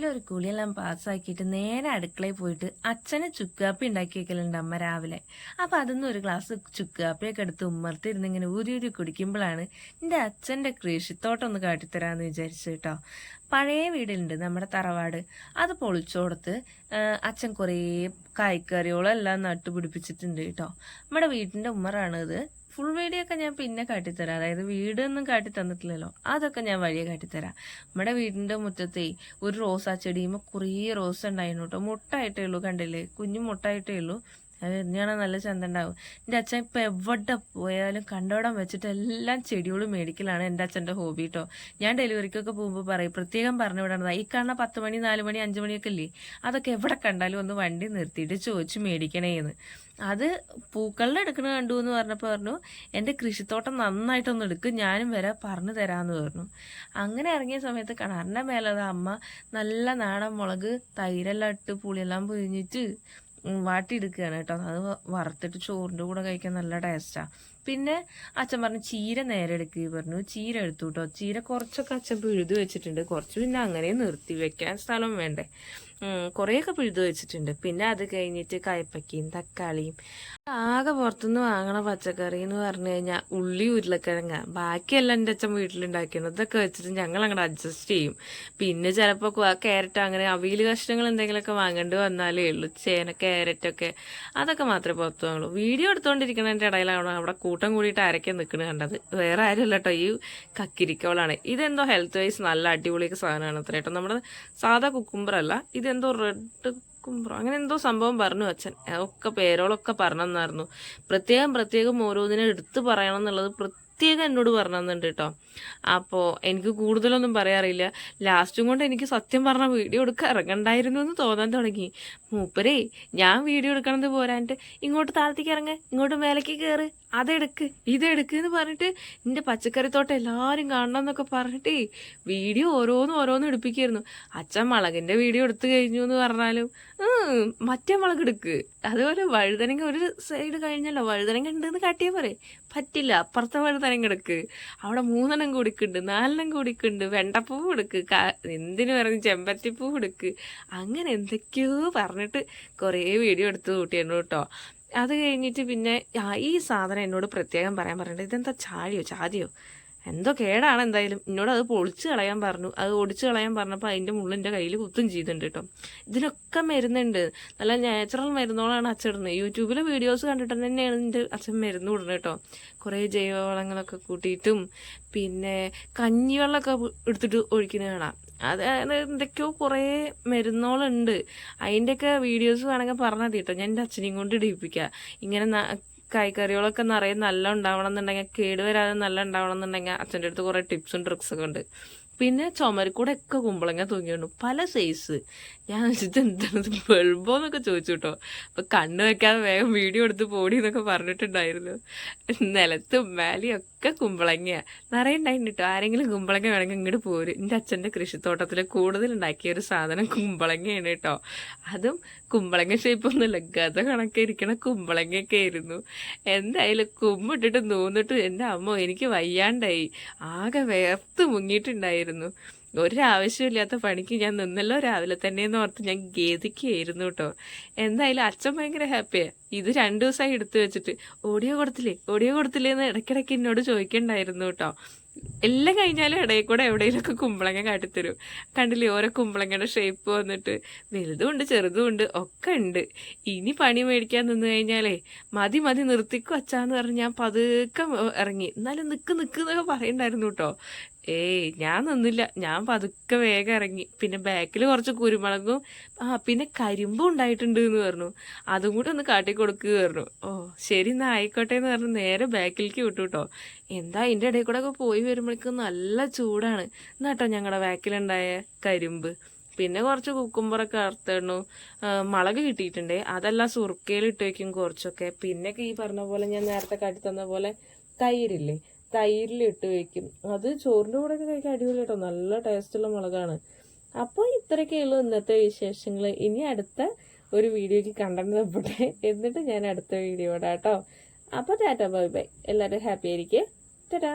രാവിലെ ഒരു കുളിയെല്ലാം പാസ്സാക്കിയിട്ട് നേരെ അടുക്കളയിൽ പോയിട്ട് അച്ഛന് ചുക്കാപ്പി ഉണ്ടാക്കി വെക്കലുണ്ട് അമ്മ രാവിലെ. അപ്പം അതിന്ന് ഒരു ഗ്ലാസ് ചുക്കാപ്പിയൊക്കെ എടുത്ത് ഉമ്മർത്തിരുന്ന് ഇങ്ങനെ ഊരി ഊരി കുടിക്കുമ്പോഴാണ് എന്റെ അച്ഛന്റെ കൃഷിത്തോട്ടം ഒന്ന് കാട്ടിത്തരാമെന്ന് വിചാരിച്ചു കേട്ടോ പഴയ വീടുണ്ട് നമ്മുടെ തറവാട്. അത് പൊളിച്ചോടത്ത് അച്ഛൻ കുറേ കായ്ക്കറികളെല്ലാം നട്ടുപിടിപ്പിച്ചിട്ടുണ്ട് കേട്ടോ നമ്മുടെ വീട്ടിന്റെ ഉമ്മറാണ് ഇത് ഫുൾ വീഡിയോ ഒക്കെ ഞാൻ പിന്നെ കാട്ടിത്തരാം. അതായത് വീടൊന്നും കാട്ടി തന്നിട്ടില്ലല്ലോ അതൊക്കെ ഞാൻ വഴിയെ കാട്ടിത്തരാം. നമ്മുടെ വീടിന്റെ മുറ്റത്തെ ഒരു റോസാ ചെടിയുമ്പോൾ കുറേ റോസ് ഉണ്ടായിരുന്നു കേട്ടോ മുട്ടായിട്ടേ ഉള്ളൂ കണ്ടില്ലേ? കുഞ്ഞു മുട്ടായിട്ടേ ഉള്ളൂ. അത് തന്നെയാണ് നല്ല ചന്ത ഉണ്ടാവും എന്റെ അച്ഛൻ ഇപ്പം എവിടെ പോയാലും കണ്ടോടം വെച്ചിട്ട് എല്ലാം ചെടികളും മേടിക്കലാണ് എന്റെ അച്ഛന്റെ ഹോബി കേട്ടോ ഞാൻ ഡെലിവറിക്കൊക്കെ പോകുമ്പോൾ പറയും പ്രത്യേകം പറഞ്ഞു വിടണത് ഈ കാണുന്ന പത്ത് മണി നാല് മണി അഞ്ച് മണിയൊക്കെ ഇല്ലേ? അതൊക്കെ എവിടെ കണ്ടാലും ഒന്ന് വണ്ടി നിർത്തിയിട്ട് ചോദിച്ച് മേടിക്കണേന്ന്. അത് പൂക്കളുടെ എടുക്കണ കണ്ടു എന്ന് പറഞ്ഞപ്പോൾ പറഞ്ഞു എന്റെ കൃഷിത്തോട്ടം നന്നായിട്ടൊന്ന് എടുക്കും ഞാനും വരെ പറഞ്ഞു തരാമെന്ന് പറഞ്ഞു. അങ്ങനെ ഇറങ്ങിയ സമയത്ത് കിണറിന്റെ മേലെ അമ്മ നല്ല നാടൻ മുളക് തൈരെല്ലാം ഇട്ട് പുളിയെല്ലാം പൊഴിഞ്ഞിട്ട് വാട്ടിയെടുക്കുകയാണ് കേട്ടോ. അത് വറുത്തിട്ട് ചോറിന്റെ കൂടെ കഴിക്കാൻ നല്ല ടേസ്റ്റാണ് പിന്നെ അച്ഛൻ പറഞ്ഞു ചീര നേരെ എടുക്കുക പറഞ്ഞു. ചീര എടുത്തു കേട്ടോ ചീര കുറച്ചൊക്കെ അച്ഛൻ പിഴുതു വെച്ചിട്ടുണ്ട്. കുറച്ച് പിന്നെ അങ്ങനെ നിർത്തി വെക്കാൻ സ്ഥലം വേണ്ടേ. കുറേയൊക്കെ പിഴുതു വെച്ചിട്ടുണ്ട്. പിന്നെ അത് കഴിഞ്ഞിട്ട് കയ്പ്പയ്ക്കയും തക്കാളിയും. ആകെ പുറത്തുനിന്ന് വാങ്ങണ പച്ചക്കറി എന്ന് പറഞ്ഞു കഴിഞ്ഞാൽ ഉള്ളി ഉരുളക്കിഴങ്ങ. ബാക്കിയെല്ലാം എന്റെ അച്ഛൻ വീട്ടിലുണ്ടാക്കിയത് ഇതൊക്കെ വെച്ചിട്ട് ഞങ്ങൾ അങ്ങോട്ട് അഡ്ജസ്റ്റ് ചെയ്യും. പിന്നെ ചിലപ്പോൾ ക്യാരറ്റ് അങ്ങനെ അവിയൽ കഷ്ണങ്ങൾ എന്തെങ്കിലുമൊക്കെ വാങ്ങേണ്ടി വന്നാലേ ഉള്ളൂ. ചേന ക്യാരറ്റൊക്കെ അതൊക്കെ മാത്രമേ പുറത്തു വാങ്ങുള്ളൂ. വീഡിയോ എടുത്തുകൊണ്ടിരിക്കുന്നതിന്റെ ഇടയിലാണ് അവിടെ കൂട്ടം കൂടിയിട്ട് അരയ്ക്കാൻ നിൽക്കുന്നത് കണ്ടത്? വേറെ ആരുമല്ല കേട്ടോ ഈ കക്കിരിക്കോളാണ്. ഇതെന്തോ ഹെൽത്ത് വൈസ് നല്ല അടിപൊളിയൊക്കെ സാധനമാണ് അത്ര. കേട്ടോ നമ്മുടെ സാധാ കുക്കുംബർ അല്ല ഇതെന്തോ റെഡ് കുക്കുംബർ അങ്ങനെ എന്തോ സംഭവം പറഞ്ഞു അച്ഛൻ. ഒക്കെ പേരോളൊക്കെ പറഞ്ഞെന്നായിരുന്നു. പ്രത്യേകം പ്രത്യേകം ഓരോന്നിനെ എടുത്തു പറയണം എന്നുള്ളത് പ്രത്യേകം എന്നോട് പറഞ്ഞു തന്നിട്ടുണ്ട് കേട്ടോ. അപ്പോൾ എനിക്ക് കൂടുതലൊന്നും പറയാറില്ല. ലാസ്റ്റും കൊണ്ട് എനിക്ക് സത്യം പറഞ്ഞ വീഡിയോ എടുക്കാൻ ഇറങ്ങണ്ടായിരുന്നു എന്ന് തോന്നാൻ തുടങ്ങി. മൂപ്പരേ ഞാൻ വീഡിയോ എടുക്കണത് പോരാണ്ട് ഇങ്ങോട്ട് താഴത്തേക്ക് ഇറങ്ങ് ഇങ്ങോട്ട് മേലേക്ക് കയറ് അതെടുക്ക് ഇതെടുക്ക് എന്ന് പറഞ്ഞിട്ട് എന്റെ പച്ചക്കറിത്തോട്ടം എല്ലാവരും കാണണം എന്നൊക്കെ പറഞ്ഞിട്ട് വീഡിയോ ഓരോന്നും ഓരോന്നും എടുപ്പിക്കായിരുന്നു. അച്ഛൻ മുളകിന്റെ വീഡിയോ എടുത്തു കഴിഞ്ഞു എന്ന് പറഞ്ഞാലും മറ്റേ മുളക് എടുക്ക്. അതുപോലെ വഴുതനങ്ങ ഒരു സൈഡ് കഴിഞ്ഞല്ലോ വഴുതനങ്ങ ഉണ്ടെന്ന് കാട്ടിയാൽ പറയേ പറ്റില്ല അപ്പുറത്തെ വഴുതനങ്ങ എടുക്ക്. അവിടെ മൂന്നെണ്ണം കൂടിക്കുണ്ട് നാലെണ്ണം കൂടിക്കുണ്ട് വെണ്ടപ്പൂ എടുക്ക് എന്തിനു പറഞ്ഞു ചെമ്പത്തിപ്പൂ എടുക്ക്. അങ്ങനെ എന്തൊക്കെയോ പറഞ്ഞിട്ട് കുറേ വീഡിയോ എടുത്ത് കൂട്ടിയിരുന്നു കേട്ടോ. അത് കഴിഞ്ഞിട്ട് പിന്നെ ഈ സാധനം എന്നോട് പ്രത്യേകം പറയാൻ പറഞ്ഞിട്ട് ഇതെന്താ ചാടിയോ ചാതിയോ എന്തോ കേടാണ് എന്തായാലും. എന്നോട് അത് പൊളിച്ച് കളയാൻ പറഞ്ഞു. അത് ഒടിച്ച് കളയാൻ പറഞ്ഞപ്പോൾ അതിന്റെ മുള്ളിന്റെ കയ്യിൽ കുത്തും ചെയ്തിട്ടുണ്ട് കേട്ടോ. ഇതിനൊക്കെ മരുന്നുണ്ട്. നല്ല നാച്ചുറൽ മരുന്നുകളാണ് അച്ഛടുന്നത് യൂട്യൂബിലെ വീഡിയോസ് കണ്ടിട്ട് തന്നെയാണ് എന്റെ അച്ഛൻ മരുന്ന് വിടുന്നത് കേട്ടോ. കുറേ ജൈവവളങ്ങളൊക്കെ കൂട്ടിയിട്ടും പിന്നെ കഞ്ഞിവെള്ളമൊക്കെ എടുത്തിട്ട് ഒഴിക്കുന്നത് കാണാം. അത് എന്തൊക്കെയോ കുറേ മരുന്നുകളുണ്ട്. അതിന്റെയൊക്കെ വീഡിയോസ് വേണമെങ്കിൽ പറഞ്ഞാൽ കേട്ടോ ഞാൻ എന്റെ അച്ഛനെയും കൊണ്ട് ഇടിപ്പിക്കുക ഇങ്ങനെ കൈക്കറികളൊക്കെ നിറയെ നല്ല ഉണ്ടാവണം എന്നുണ്ടെങ്കിൽ കേടുവരാതെ നല്ല ഉണ്ടാവണം എന്നുണ്ടെങ്കിൽ അച്ഛന്റെ അടുത്ത് കുറേ ടിപ്സും ട്രിക്സൊക്കെ ഉണ്ട്. പിന്നെ ചുമരിക്കൂടെ ഒക്കെ കുമ്പളങ്ങ തൂങ്ങിയുണ്ട് പല സൈസ്. ഞാൻ വെച്ചിട്ട് എന്താണ് ബൾബോ എന്നൊക്കെ ചോദിച്ചു കേട്ടോ അപ്പൊ കണ്ണ് വെക്കാതെ വേഗം വീഡിയോ എടുത്ത് പോടി എന്നൊക്കെ പറഞ്ഞിട്ടുണ്ടായിരുന്നു. നിലത്തും മേലെയൊക്കെ കുമ്പളങ്ങ നിറയെ ഉണ്ടായിരുന്നു കേട്ടോ ആരെങ്കിലും കുമ്പളങ്ങ വേണമെങ്കിൽ ഇങ്ങോട്ട് പോരും. എന്റെ അച്ഛന്റെ കൃഷിത്തോട്ടത്തിൽ കൂടുതൽ ഉണ്ടാക്കിയ ഒരു സാധനം കുമ്പളങ്ങയാണ് കേട്ടോ അതും കുമ്പളങ്ങ ഷേപ്പൊന്നുമില്ല ഗത കണക്കെ ഇരിക്കണ കുമ്പളങ്ങയൊക്കെ ആയിരുന്നു. എന്തായാലും കുമ്പിട്ടിട്ട് നൂന്നിട്ട് എന്റെ അമ്മ എനിക്ക് വയ്യാണ്ടായി. ആകെ വേർത്ത് മുങ്ങിയിട്ടുണ്ടായിരുന്നു. ഒരാവശ്യമില്ലാത്ത പണിക്ക് ഞാൻ നിന്നല്ലോ രാവിലെ തന്നെ എന്ന് ഓർത്ത് ഞാൻ ഗേദിക്കുകയായിരുന്നു കേട്ടോ. എന്തായാലും അച്ഛൻ ഭയങ്കര ഹാപ്പിയാ ഇത് രണ്ടു ദിവസമായി എടുത്തു വെച്ചിട്ട് ഓഡിയോ കൊടുത്തില്ലേ? ഓഡിയോ കൊടുത്തില്ലേ? എന്ന് ഇടയ്ക്കിടയ്ക്ക് എന്നോട് ചോദിക്കണ്ടായിരുന്നു കേട്ടോ. എല്ലാം കഴിഞ്ഞാലും ഇടയിൽ കൂടെ എവിടെയെങ്കിലുമൊക്കെ കുമ്പളങ്ങ കാട്ടിത്തരും. കണ്ടില്ലേ ഓരോ കുമ്പളങ്ങയുടെ ഷേപ്പ് വന്നിട്ട്. വലുതും ഉണ്ട് ചെറുതും ഉണ്ട് ഒക്കെ ഉണ്ട്. ഇനി പണി മേടിക്കാൻ നിന്ന് കഴിഞ്ഞാലേ മതി മതി നിർത്തിക്കും അച്ഛാന്ന് പറഞ്ഞ് ഞാൻ പതുക്കെ ഇറങ്ങി. എന്നാലും നിക്ക് നിക്ക് എന്നൊക്കെ പറയണ്ടായിരുന്നു കേട്ടോ. ഏയ് ഞാൻ നിന്നില്ല. ഞാൻ പതുക്കെ വേഗം ഇറങ്ങി. പിന്നെ ബാക്കിൽ കുറച്ച് കുരുമുളകും ആ പിന്നെ കരിമ്പും ഉണ്ടായിട്ടുണ്ട് എന്ന് പറഞ്ഞു. അതും കൂടി ഒന്ന് കാട്ടി കൊടുക്കുക പറഞ്ഞു. ഓ ശരി എന്നാ ആയിക്കോട്ടെ എന്ന് പറഞ്ഞു. നേരെ ബാക്കിലേക്ക് വിട്ടു കേട്ടോ എന്താ അതിന്റെ ഇടയിൽ കൂടെ ഒക്കെ പോയി വരുമ്പോഴേക്കും നല്ല ചൂടാണ്. എന്നാട്ടോ ഞങ്ങളുടെ ബാക്കിലുണ്ടായ കരിമ്പ്. പിന്നെ കുറച്ച് കുക്കുമ്പറൊക്കെ അറുത്തിടണു മുളക് കിട്ടിയിട്ടുണ്ട്. അതെല്ലാം സുറുക്കയിൽ ഇട്ട് വയ്ക്കും കുറച്ചൊക്കെ. പിന്നെ ഈ പറഞ്ഞ പോലെ ഞാൻ നേരത്തെ കാട്ടി തന്ന പോലെ തൈരില്ലേ? തൈരിലിട്ട് വെക്കും. അത് ചോറിന്റെ കൂടെയൊക്കെ കഴിക്കാൻ അടിപൊളി കേട്ടോ നല്ല ടേസ്റ്റുള്ള മുളകാണ്. അപ്പോൾ ഇത്രയൊക്കെയുള്ളൂ ഇന്നത്തെ വിശേഷങ്ങൾ ഇനി അടുത്ത ഒരു വീഡിയോയ്ക്ക് കണ്ടന്റ് എന്നിട്ട് ഞാൻ അടുത്ത വീഡിയോ ഇടാം കേട്ടോ അപ്പോൾ ടാറ്റ ബൈ ബൈ. എല്ലാവരും ഹാപ്പി ആയിരിക്കേ. ടാറ്റാ.